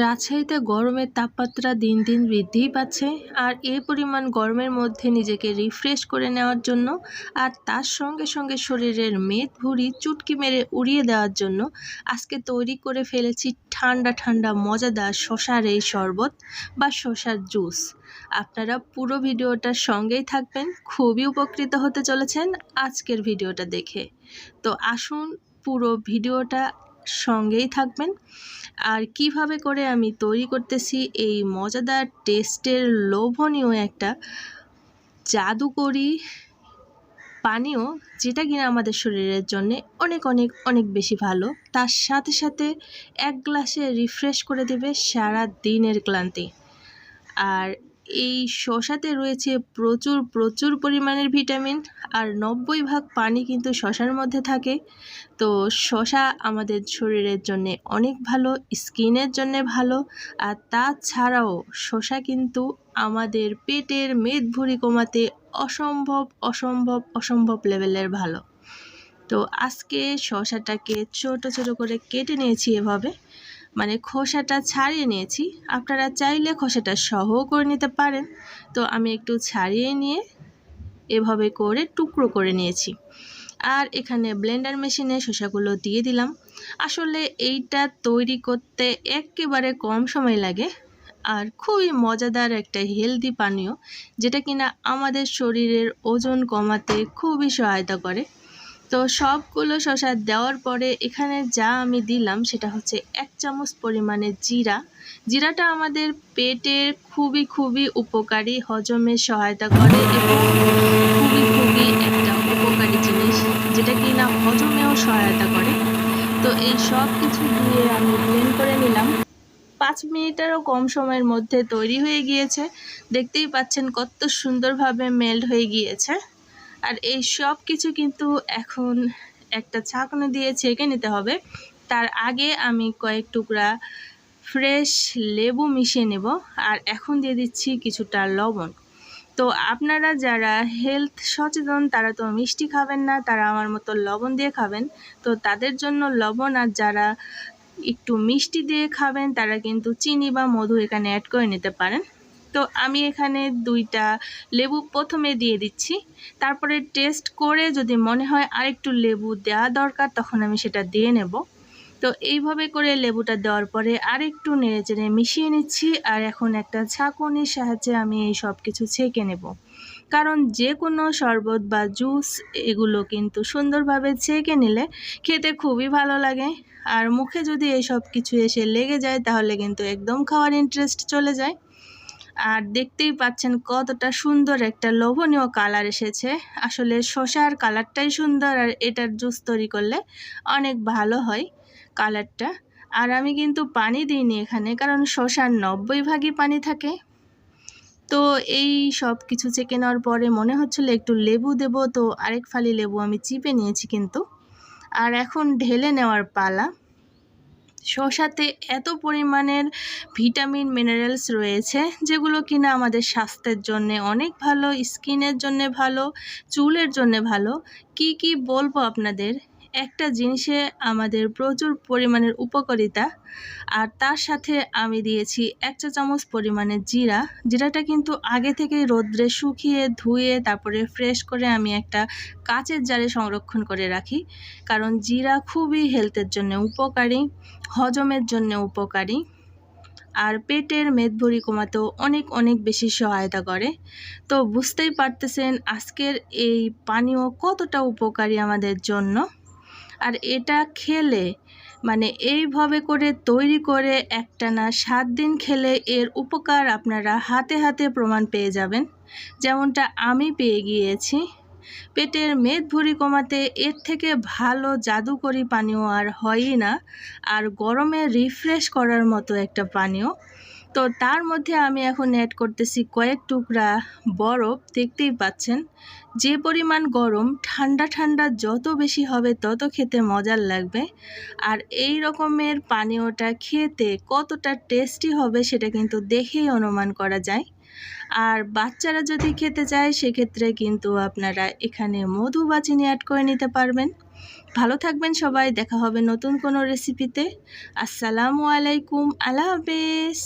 রাজশাহীতে গরমের তাপমাত্রা দিন দিন বৃদ্ধিই পাচ্ছে, আর এ পরিমাণ গরমের মধ্যে নিজেকে রিফ্রেশ করে নেওয়ার জন্য, আর তার সঙ্গে সঙ্গে শরীরের মেদ ভুঁড়ি চুটকি মেরে উড়িয়ে দেওয়ার জন্য আজকে তৈরি করে ফেলেছি ঠান্ডা ঠান্ডা মজাদার শশার এই শরবত বা শশার জুস আপনারা পুরো ভিডিওটার সঙ্গেই থাকবেন, খুবই উপকৃত হতে চলেছেন আজকের ভিডিওটা দেখে। তো আসুন পুরো ভিডিওটা সঙ্গেই থাকবেন। আর কীভাবে করে আমি তৈরি করতেছি এই মজাদার টেস্টের লোভনীয় একটা জাদুকরি পানীয়, যেটা কিনা আমাদের শরীরের জন্য অনেক অনেক অনেক বেশি ভালো, তার সাথে সাথে এক গ্লাসে রিফ্রেশ করে দেবে সারা দিনের ক্লান্তি। আর এই শশাতে রয়েছে প্রচুর প্রচুর পরিমাণের ভিটামিন আর নব্বই ভাগ পানি কিন্তু শশার মধ্যে থাকে। তো শশা আমাদের শরীরের জন্য অনেক ভালো, স্কিনের জন্য ভালো আর তাছাড়াও শশা কিন্তু আমাদের পেটের মেদ ভুঁড়ি কমাতে অসম্ভব অসম্ভব অসম্ভব লেভেলের ভালো। তো আজকে শশাটাকে ছোট ছোট করে কেটে নিয়েছি এভাবে। মানে খোসাটা ছাড়িয়ে নিয়েছি। আপনারা চাইলে খোসাটা সহও করে নিতে পারেন। তো আমি একটু ছাড়িয়ে নিয়ে এভাবে করে টুকরো করে নিয়েছি। আর এখানে ব্লেন্ডার মেশিনে শসাগুলো দিয়ে দিলাম। আসলে এইটা তৈরি করতে একেবারে কম সময় লাগে আর খুবই মজাদার একটা হেলদি পানীয়, যেটা কিনা আমাদের শরীরের ওজন কমাতে খুবই সহায়তা করে। তো সবগুলো শশা দেওয়ার পরে এখানে যা আমি দিলাম সেটা হচ্ছে এক চামচ পরিমাণে জিরা। জিরাটা আমাদের পেটের খুবই খুবই উপকারী, হজমে সহায়তা করে এবং খুবই খুবই একটা উপকারী জিনিস যেটা কি না হজমেও সহায়তা করে। তো এই সব কিছু দিয়ে আমি ব্লেন্ড করে নিলাম। পাঁচ মিনিটেরও কম সময়ের মধ্যে তৈরি হয়ে গিয়েছে। দেখতেই পাচ্ছেন কত সুন্দরভাবে মেল্ট হয়ে গিয়েছে। আর এই সব কিছু কিন্তু এখন একটা ছাঁকনি দিয়ে ছেঁকে নিতে হবে। তার আগে আমি কয়েক টুকরা ফ্রেশ লেবু মিশিয়ে নেব আর এখন দিয়ে দিচ্ছি কিছুটা লবণ। তো আপনারা যারা হেলথ সচেতন, তারা তো মিষ্টি খাবেন না, তারা আমার মতো লবণ দিয়ে খাবেন। তো তাদের জন্য লবণ আর যারা একটু মিষ্টি দিয়ে খাবেন, তারা কিন্তু চিনি বা মধু এখানে অ্যাড করে নিতে পারেন। তো আমি এখানে দুইটা লেবু প্রথমে দিয়ে দিচ্ছি। তারপরে টেস্ট করে যদি মনে হয় আরেকটু লেবু দেওয়া দরকার, তখন আমি সেটা দিয়ে নেব। তো এইভাবে করে লেবুটা দেওয়ার পরে আরেকটু নেড়ে চেড়ে মিশিয়ে নিচ্ছি আর এখন একটা ছাঁকনির সাহায্যে আমি এই সব কিছু ছেঁকে নেব। কারণ যে কোনো শরবত বা জুস এগুলো কিন্তু সুন্দরভাবে ছেঁকে নিলে খেতে খুবই ভালো লাগে। আর মুখে যদি এই সব কিছু এসে লেগে যায়, তাহলে কিন্তু একদম খাওয়ার ইন্টারেস্ট চলে যায়। আর দেখতেই পাচ্ছেন কতটা সুন্দর একটা লোভনীয় কালার এসেছে। আসলে শশার কালারটাই সুন্দর আর এটার জুস তৈরি করলে অনেক ভালো হয় কালারটা। আর আমি কিন্তু পানি দিইনি এখানে, কারণ শশার নব্বই ভাগই পানি থাকে। তো এই সব কিছু চেকে নেওয়ার পরে মনে হচ্ছিল একটু লেবু দেব, তো আরেক ফালি লেবু আমি চিপে নিয়েছি কিন্তু। আর এখন ঢেলে নেওয়ার পালা। শসাতে এত পরিমাণের ভিটামিন, মিনারেলস রয়েছে, যেগুলো কিনা আমাদের স্বাস্থ্যের জন্য অনেক ভালো, স্কিনের জন্য ভালো, চুলের জন্য ভালো। কি কি বলব আপনাদের? একটা জিনিসে আমাদের প্রচুর পরিমাণের উপকারিতা, আর তার সাথে আমি দিয়েছি এক চা চামচ পরিমাণে জিরা। জিরাটা কিন্তু আগে থেকে রোদ্রে শুকিয়ে ধুয়ে তারপরে ফ্রেশ করে আমি একটা কাচের জারে সংরক্ষণ করে রাখি। কারণ জিরা খুবই হেলথের জন্য উপকারী, হজমের জন্য উপকারী, আর পেটের মেদভরি কমাতেও অনেক অনেক বেশি সহায়তা করে। তো বুঝতেই পারতেছেন আজকের এই পানীয় কতটা উপকারী আমাদের জন্য। আর এটা খেলে মানে এইভাবে করে তৈরি করে একটানা সাত দিন খেলে এর উপকার আপনারা হাতে হাতে প্রমাণ পেয়ে যাবেন। যেমনটা আমি পেয়ে গিয়েছি। পেটের মেদ ভুঁড়ি কমাতে এর থেকে ভালো জাদুকরি পানীয় আর হয়ই না। আর গরমে রিফ্রেশ করার মতো একটা পানীয়। তো তার মধ্যে আমি এখন অ্যাড করতেছি কয়েক টুকরা বরফ, দেখতেই পাচ্ছেন। যে পরিমাণ গরম, ঠান্ডা ঠান্ডা যত বেশি হবে তত খেতে মজার লাগবে। আর এই রকমের পানীয়টা খেতে কতটা টেস্টি হবে সেটা কিন্তু দেখেই অনুমান করা যায়। আর বাচ্চারা যদি খেতে চায়, সেক্ষেত্রে কিন্তু আপনারা এখানে মধু বা চিনি অ্যাড করে নিতে পারবেন। ভালো থাকবেন সবাই, দেখা হবে নতুন কোনো রেসিপিতে আসসালামু আলাইকুম, আল্লাহ হাফেজ।